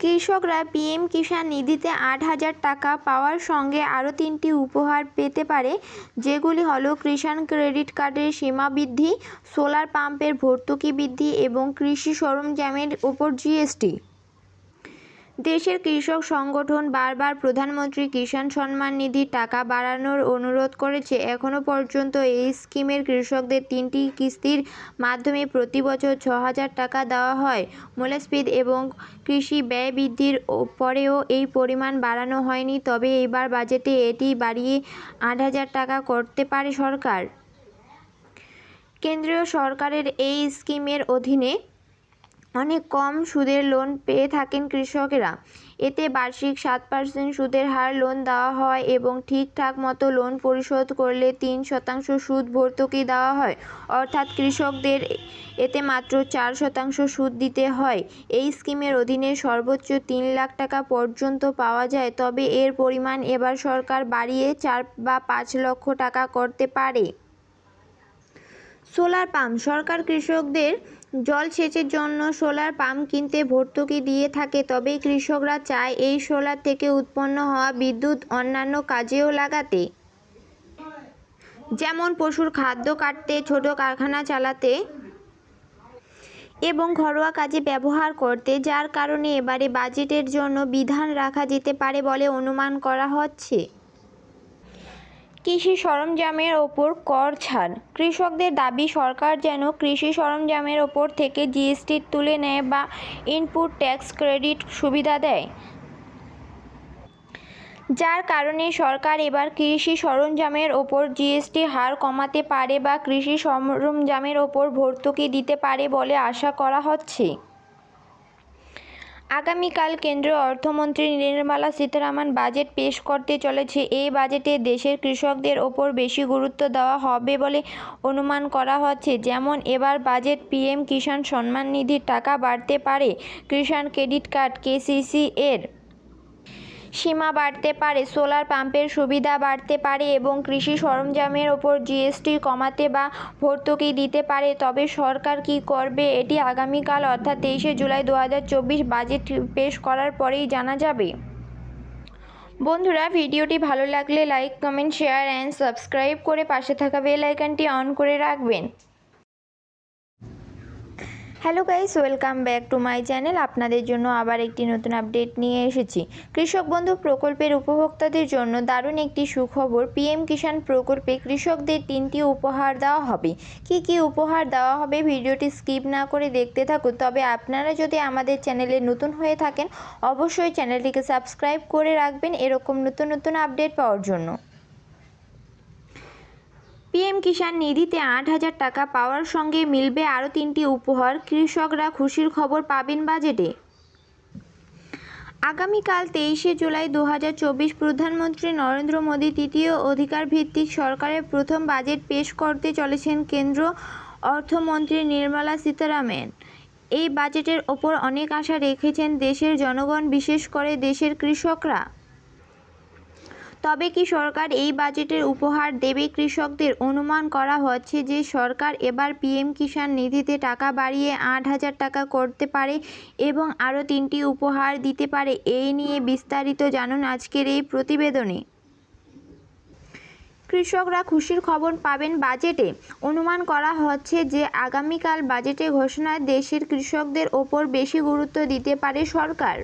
কৃষকরা পিএম কিষান নিধিতে আট হাজার টাকা পাওয়ার সঙ্গে আরও তিনটি উপহার পেতে পারে, যেগুলি হল কিষাণ ক্রেডিট কার্ডের সীমা বৃদ্ধি, সোলার পাম্পের ভর্তুকি বৃদ্ধি এবং কৃষি সরঞ্জামের ওপর জিএসটি দেশের কৃষক সংগঠন বারবার প্রধানমন্ত্রী কিষাণ সম্মান নিধির টাকা বাড়ানোর অনুরোধ করেছে। এখনও পর্যন্ত এই স্কিমের কৃষকদের তিনটি কিস্তির মাধ্যমে প্রতি বছর ছ হাজার টাকা দেওয়া হয়। মূল্যস্ফীতি এবং কৃষি ব্যয় বৃদ্ধির পরেও এই পরিমাণ বাড়ানো হয়নি। তবে এবার বাজেটে এটি বাড়িয়ে আট হাজার টাকা করতে পারে সরকার। কেন্দ্রীয় সরকারের এই স্কিমের অধীনে অনেক কম সুদের লোন পেয়ে থাকেন কৃষকেরা। এতে বার্ষিক সাত পার্সেন্ট সুদের হার লোন দেওয়া হয় এবং ঠিকঠাক মতো লোন পরিশোধ করলে তিন শতাংশ সুদ ভর্তুকি দেওয়া হয়। অর্থাৎ কৃষকদের এতে মাত্র চার শতাংশ সুদ দিতে হয়। এই স্কিমের অধীনে সর্বোচ্চ তিন লাখ টাকা পর্যন্ত পাওয়া যায়। তবে এর পরিমাণ এবার সরকার বাড়িয়ে চার বা পাঁচ লক্ষ টাকা করতে পারে। সোলার পাম্প সরকার কৃষকদের জল সেচের জন্য সোলার পাম্প কিনতে ভর্তুকি দিয়ে থাকে তবে কৃষকরা চায় এই সোলার থেকে উৎপন্ন হওয়া বিদ্যুৎ অন্যান্য কাজেও লাগাতে। যেমন পশুর খাদ্য কাটতে, ছোট কারখানা চালাতে এবং ঘরোয়া কাজে ব্যবহার করতে, যার কারণে এবারে বাজেটের জন্য বিধান রাখা যেতে পারে বলে অনুমান করা হচ্ছে। কৃষি সরঞ্জামের ওপর কর ছাড়। কৃষকদের দাবি, সরকার যেন কৃষি সরঞ্জামের ওপর থেকে জিএসটি তুলে নেয় বা ইনপুট ট্যাক্স ক্রেডিট সুবিধা দেয়। যার কারণে সরকার এবার কৃষি সরঞ্জামের ওপর জিএসটি হার কমাতে পারে বা কৃষি সরঞ্জামের ওপর ভর্তুকি দিতে পারে বলে আশা করা হচ্ছে। আগামীকাল কেন্দ্রীয় অর্থমন্ত্রী নির্মলা সীতারামন বাজেট পেশ করতে চলেছে। এই বাজেটে দেশের কৃষকদের ওপর বেশি গুরুত্ব দেওয়া হবে বলে অনুমান করা হচ্ছে। যেমন, এবার বাজেট পিএম কিষাণ সম্মান নিধির টাকা বাড়তে পারে। কিষাণ ক্রেডিট কার্ড, কেসিসি এর সীমা বাড়তে পারে, সোলার পাম্পের সুবিধা বাড়তে পারে এবং কৃষি সরঞ্জামের ওপর জিএসটি কমাতে বা ভর্তুকি দিতে পারে, তবে সরকার কী করবে এটি আগামীকাল অর্থাৎ তেইশে জুলাই দু হাজার চব্বিশ বাজেট পেশ করার পরেই জানা যাবে। বন্ধুরা, ভিডিওটি ভালো লাগলে like comment share and subscribe করে পাশে থাকা বেল আইকনটি অন করে রাখবেন। Hello guys welcome back to my channel আপনাদের জন্য আবার একটি নতুন আপডেট নিয়ে এসেছি। কৃষক বন্ধু প্রকল্পের উপভোক্তাদের জন্য দারুণ একটি সুখবর পিএম কিষাণ প্রকল্পে কৃষকদের তিনটি উপহার দেওয়া হবে। কি কি উপহার দেওয়া হবে ভিডিওটি স্কিপ না করে দেখতে থাকুন। তবে আপনারা যদি আমাদের চ্যানেলে নতুন হয়ে থাকেন, অবশ্যই চ্যানেলটিকে সাবস্ক্রাইব করে রাখবেন এরকম নতুন নতুন আপডেট পাওয়ার জন্য। পিএম কিষাণ নিধিতে আট হাজার টাকা পাওয়ার সঙ্গে মিলবে আরও তিনটি উপহার। কৃষকরা খুশির খবর পাবেন বাজেটে। আগামীকাল তেইশে জুলাই দু হাজার চব্বিশ প্রধানমন্ত্রী নরেন্দ্র মোদী তৃতীয় অধিকার ভিত্তিক সরকারের প্রথম বাজেট পেশ করতে চলেছেন কেন্দ্র অর্থমন্ত্রী নির্মলা সীতারামন। এই বাজেটের ওপর অনেক আশা রেখেছেন দেশের জনগণ, বিশেষ করে দেশের কৃষকরা। তবে কি সরকার এই বাজেটের উপহার দেবে কৃষকদের? অনুমান করা হচ্ছে যে সরকার এবার পিএম কিষাণ নিধিতে টাকা বাড়িয়ে আট হাজার টাকা করতে পারে এবং আরও তিনটি উপহার দিতে পারে। এই নিয়ে বিস্তারিত জানুন আজকের এই প্রতিবেদনে। কৃষকরা খুশির খবর পাবেন বাজেটে। অনুমান করা হচ্ছে যে আগামীকাল বাজেটে ঘোষণায় দেশের কৃষকদের ওপর বেশি গুরুত্ব দিতে পারে সরকার।